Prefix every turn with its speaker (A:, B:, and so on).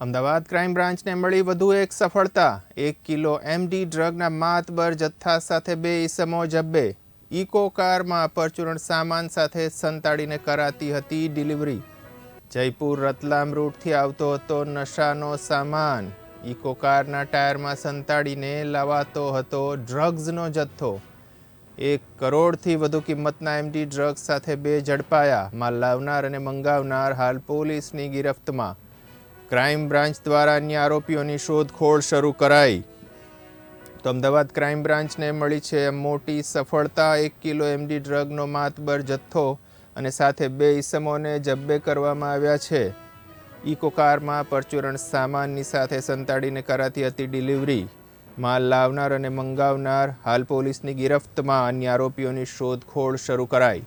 A: Ahmedabad crime બ્રાન્ચને મળી વધુ એક સફળતા. એક કિલો એમડી ડ્રગના માતબર જથ્થા સાથે બે ઈસમો જબ્બે. ઇકો કારમાં પરચુરણ સામાન સાથે સંતાડીને કરાતી હતી ડિલિવરી. જયપુર રતલામ રૂટથી આવતો હતો નશાનો સામાન. ઇકો કારના ટાયરમાં સંતાડીને લવાતો હતો ડ્રગ્સનો જથ્થો. એક કરોડથી વધુ કિંમતના એમડી ડ્રગ્સ સાથે બે ઝડપાયા. માલ લાવનાર અને મંગાવનાર હાલ પોલીસની ગિરફ્તમાં. ક્રાઇમ બ્રાન્ચ દ્વારા અન્ય આરોપીઓની શોધખોળ શરૂ કરાઈ. તો અમદાવાદ ક્રાઇમ બ્રાન્ચને મળી છે મોટી સફળતા, એક કિલો એમડી ડ્રગનો માતબર જથ્થો અને સાથે બે ઈસમોને જબ્બે કરવામાં આવ્યા છે. ઇકો કારમાં પરચુરણ સામાનની સાથે સંતાડીને કરાતી હતી ડિલિવરી. માલ લાવનાર અને મંગાવનાર હાલ પોલીસની ગિરફ્તમાં અન્ય આરોપીઓની શોધખોળ શરૂ કરાઈ.